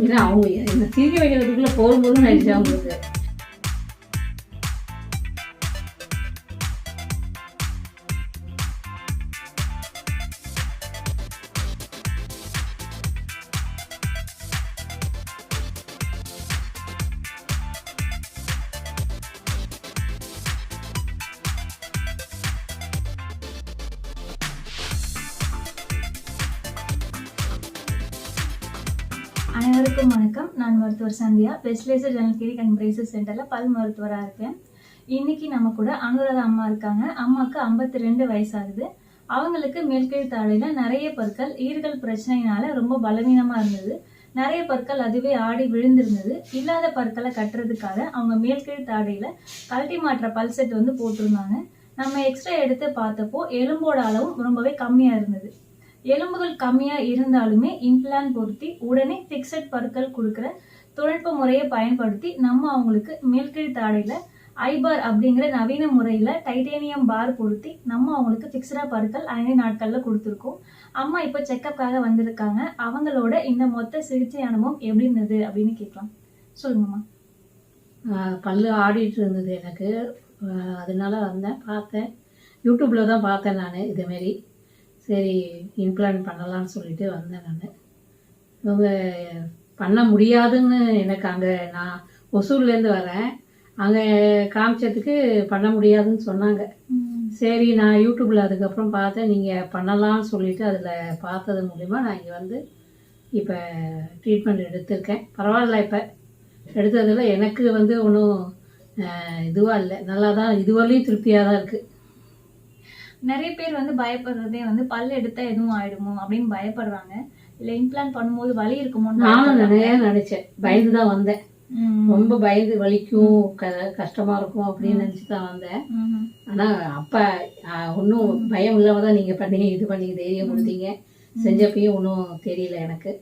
ஏன்னா அவங்க இந்த சிரிக்க வைக்கிறதுக்குள்ளே போதும் போதும் ஆயிடுச்சு அவங்களுக்கு அனைவருக்கும் வணக்கம். நான் மருத்துவர் சந்தியா. பெஸ்ட்லேசர் ஜனல் கிளினிக் அண்ட் பிரேசஸ் சென்டரில் பல் மருத்துவராக இருக்கேன். இன்னைக்கு நம்ம கூட அனுராதா அம்மா இருக்காங்க. அம்மாவுக்கு ஐம்பத்தி ரெண்டு வயசாகுது. அவங்களுக்கு மேல்கீழ் தாழையில் நிறைய பற்கள் ஈர்கள் பிரச்சனையினால ரொம்ப பலவீனமாக இருந்தது. நிறைய பற்கள் அதுவே ஆடி விழுந்திருந்தது. இல்லாத பற்களை கட்டுறதுக்காக அவங்க மேல்கீழ் தாடையில் கழட்டி மாற்ற பல் செட் வந்து போட்டிருந்தாங்க. நம்ம எக்ஸ்ரே எடுத்து பார்த்தப்போ எலும்போட அளவும் ரொம்பவே கம்மியாக இருந்தது. எலும்புகள் கம்மியா இருந்தாலுமே இம்ப்ளான் பொருத்தி உடனே ஃபிக்ஸட் பற்கள் கொடுக்குற தொழில்நுட்ப முறையை பயன்படுத்தி நம்ம அவங்களுக்கு மேல்கீழ் தாடையில ஐபார் அப்படிங்கிற நவீன முறையில டைட்டேனியம் பார் பொருத்தி நம்ம அவங்களுக்கு ஃபிக்ஸடா பற்கள் ஐந்து நாட்கள்ல கொடுத்துருக்கோம். அம்மா இப்போ செக்கப்காக வந்திருக்காங்க. அவங்களோட இந்த மொத்த சிகிச்சை அனுபவம் எப்படி இருந்தது அப்படின்னு கேட்கலாம். சொல்லுங்கம்மா ஆஹ் பல்லு ஆடிட்டு இருந்தது எனக்கு. அதனால வந்தேன் பார்த்தேன். யூடியூப்பில் தான் பார்த்தேன் நான் இதேமாரி சரி இம்ப்ளான்ட் பண்ணலாம்னு சொல்லிட்டு வந்தேன் நான். இவங்க பண்ண முடியாதுன்னு எனக்கு அங்கே நான் ஒசூர்லேருந்து வரேன். அங்கே காமிச்சதுக்கு பண்ண முடியாதுன்னு சொன்னாங்க. சரி நான் யூடியூப்பில் அதுக்கப்புறம் பார்த்தேன். நீங்கள் பண்ணலாம்னு சொல்லிட்டு அதில் பார்த்தது மூலிமா நான் இங்கே வந்து இப்போ ட்ரீட்மெண்ட் எடுத்திருக்கேன். பரவாயில்ல இப்போ. எடுத்ததில் எனக்கு வந்து ஒன்றும் இதுவாக இல்லை. நல்லா தான் இதுவரையும் திருப்தியாக தான் இருக்குது நிறைய பேர் வந்து பயப்படுறதே வந்து பல் எடுத்தா எதுவும் ஆயிடுமோ அப்படின்னு பயப்படுறாங்க இல்ல இம்ப்ளான் பண்ணும்போது வலி இருக்குமோ நானும் நிறைய நினச்சேன். பயந்து தான் வந்தேன் ரொம்ப பயந்து வலிக்கும் க கஷ்டமாக இருக்கும் அப்படின்னு நினச்சி தான் வந்தேன். ஆனால் அப்போ ஒன்றும் பயம் இல்லாமல் தான் நீங்கள் பண்ணி இது பண்ணி தைரியம் கொடுத்தீங்க. செஞ்சப்பயும் ஒன்றும் தெரியல எனக்கு.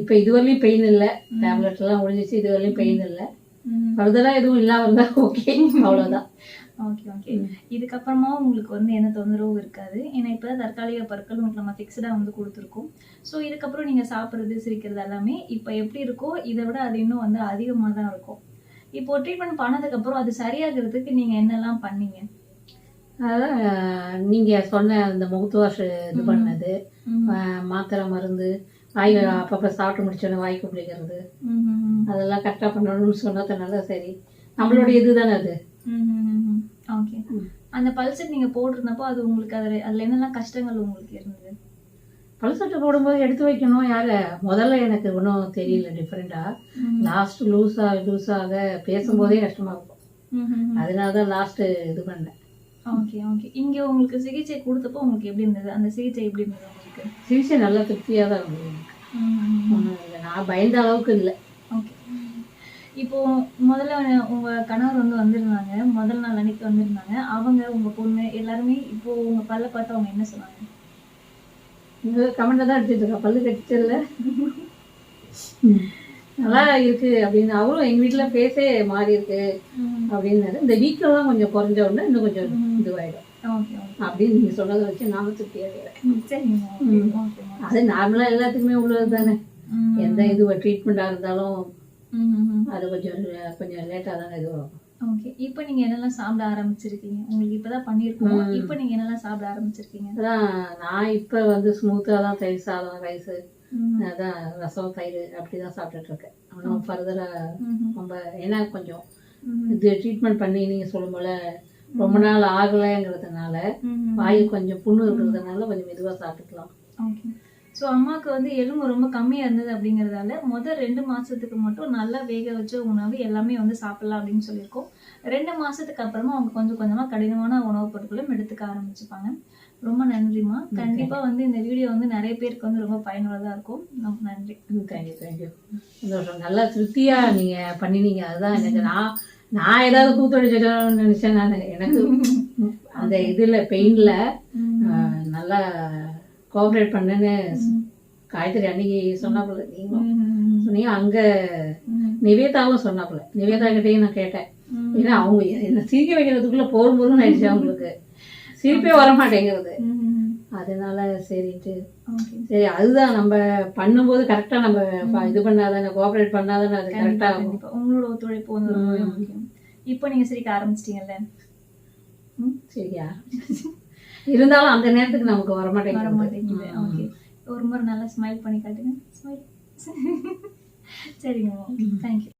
இப்போ இதுவரையும் பெயின் இல்லை. டேப்லெட்லாம் முடிஞ்சிச்சு இதுவரையும் பெயின் இல்லை. ஃபர்தராக எதுவும் இல்லாமல் இருந்தால் ஓகே அவ்வளோதான் ஓகே ஓகே இதுக்கப்புறமா உங்களுக்கு வந்து எந்த தொந்தரவும் இருக்காது. ஏன்னா இப்போதான் தற்காலிக பற்கள் உங்களுக்கு நம்ம ஃபிக்ஸ்டாக வந்து கொடுத்துருக்கோம். ஸோ இதுக்கப்புறம் நீங்கள் சாப்பிட்றது சிரிக்கிறது எல்லாமே இப்போ எப்படி இருக்கோ இதை விட அது இன்னும் வந்து அதிகமாக தான் இருக்கும். இப்போ ட்ரீட்மெண்ட் பண்ணதுக்கப்புறம் அது சரியாகிறதுக்கு நீங்கள் என்னெல்லாம் பண்ணீங்க? அதான் நீங்கள் சொன்ன அந்த முகத்து வாஷ் இது பண்ணது மாத்திரை மருந்து வாய் அப்பப்போ சாப்பிட்டு முடிச்சோன்னே வாய் குப்பிடிக்கிறது அதெல்லாம் கரெக்டாக பண்ணணும்னு சொன்னதுனால சரி. நம்மளுடைய இது தானே அது. ஓகே ம். அந்த பல்செட் நீங்கள் போட்டிருந்தப்போ அது உங்களுக்கு அதில் அதில் என்னெல்லாம் கஷ்டங்கள் உங்களுக்கு இருந்தது? பல்சட்டை போடும்போது எடுத்து வைக்கணும் யார? முதல்ல எனக்கு ஒன்றும் தெரியல டிஃப்ரெண்ட்டாக லாஸ்ட் லூஸாக லூஸாக பேசும்போதே கஷ்டமாக இருக்கும். அதனால தான் லாஸ்ட்டு இது பண்ணேன். ஓகே ஓகே இங்கே உங்களுக்கு சிகிச்சை கொடுத்தப்போ உங்களுக்கு எப்படி இருந்தது? அந்த சிகிச்சை எப்படி இருந்தது உங்களுக்கு? சிகிச்சை நல்லா திருப்தியாக தான் இருந்தது நான் பயந்த அளவுக்கு இல்லை. இப்போ முதல்ல உங்க கணவர் வந்து வந்திருந்தாங்க. முதல் நாள் அன்னைக்கு வந்திருந்தாங்க. அவங்க உங்க பொண்ணு எல்லாருமே இப்போ உங்க பல்ல பார்த்து அவங்க என்ன சொன்னாங்க? இந்த கமெண்ட்டை தான் எடுத்துட்டு இருக்கா? பல்லு கட்டிச்சல நல்லா இருக்கு அப்படின்னு. அவரும் எங்கள் வீட்டில் ஃபேஸே மாறி இருக்கு அப்படின்னாரு. இந்த வீக்கெல்லாம் கொஞ்சம் குறைஞ்ச உடனே இன்னும் கொஞ்சம் இதுவாயிடும். அப்படின்னு நீங்கள் சொன்னதை வச்சு நானும் திருப்தியாக அது நார்மலாக எல்லாத்துக்குமே உள்ளது தானே. எந்த இது ட்ரீட்மெண்ட்டாக இருந்தாலும். அது கொஞ்சம் கொஞ்சம் லேட்டாக தானே இதுவாகும். ஓகே. இப்போ நீங்க என்னெல்லாம் சாப்பிட ஆரம்பிச்சிருக்கீங்க? உங்களுக்கு இப்பதான் பண்ணிருக்கோம் இப்போ நீங்க என்னெல்லாம் சாப்பிட ஆரம்பிச்சிருக்கீங்க? அதான் நான் இப்போ வந்து ஸ்மூத்தாக தான் தயிர் சாதம் ரைஸு அதான் ரசம் தயிர் அப்படி தான் சாப்பிட்டுட்டு இருக்கேன். ஃபர்தராக ம், ம், ரொம்ப ஏன்னா கொஞ்சம் இது ட்ரீட்மெண்ட் பண்ணி நீங்கள் சொல்லும் போல ரொம்ப நாள் ஆகலைங்கிறதுனால. வாயு கொஞ்சம் புண்ணு இருக்கிறதுனால கொஞ்சம் மெதுவாக சாப்பிட்டுக்கலாம். ஓகே. ஸோ அம்மாவுக்கு வந்து எலும்பு ரொம்ப கம்மியாக இருந்தது அப்படிங்கிறதால முதல் ரெண்டு மாதத்துக்கு மட்டும் நல்லா வேக வச்ச உணவு எல்லாமே வந்து சாப்பிடலாம் அப்படின்னு சொல்லியிருக்கோம். ரெண்டு மாதத்துக்கு அப்புறமா அவங்க கொஞ்சம் கொஞ்சமாக கடினமான உணவுப் பொருட்களும் எடுத்துக்க ஆரம்பிச்சுப்பாங்க. ரொம்ப நன்றிம்மா. கண்டிப்பாக வந்து இந்த வீடியோ வந்து நிறைய பேருக்கு வந்து ரொம்ப பயனுள்ளதாக இருக்கும். ரொம்ப நன்றி. தேங்க்யூ தேங்க்யூ சந்தோஷம். நல்லா திருப்தியாக நீங்கள் பண்ணினீங்க. அதுதான் எனக்கு நான் நான் ஏதாவது கூத்தடிச்சிட்டோம்னு நினச்சேன் நான். எனக்கு அந்த இதில் பெயினில் நல்லா கோஆப்ரேட் பண்ணுன்னு காயத்ரி அன்னைக்கு சொன்னாப்புல நீங்களும். சொன்னீங்க அங்கே நிவேதாவும் சொன்னாப்புல நிவேதா கிட்டேயும் நான் கேட்டேன். ஏன்னா அவங்க என்ன சிரிக்க வைக்கிறதுக்குள்ள போரும் போரும் ஆயிடுச்சு அவங்களுக்கு. சிரிப்பே வர மாட்டேங்கிறது அதனால சரிட்டு சரி அதுதான் நம்ம பண்ணும்போது கரெக்டாக நம்ம இது பண்ணாதானே கோஆப்ரேட் பண்ணாதானே அது கரெக்டாக கண்டிப்பா உங்களோட ஒத்துழைப்பு வந்து இப்போ நீங்க சிரிக்க ஆரம்பிச்சிட்டீங்கல்ல? ம்? சரியா இருந்தாலும் அந்த நேரத்துக்கு நமக்கு வர வர மாட்டேங்குது மாட்டேங்குது. ஓகே ஒரு முறை நல்லா ஸ்மைல் பண்ணி காட்டுங்க. ஸ்மைல் சரிங்க தேங்க்யூ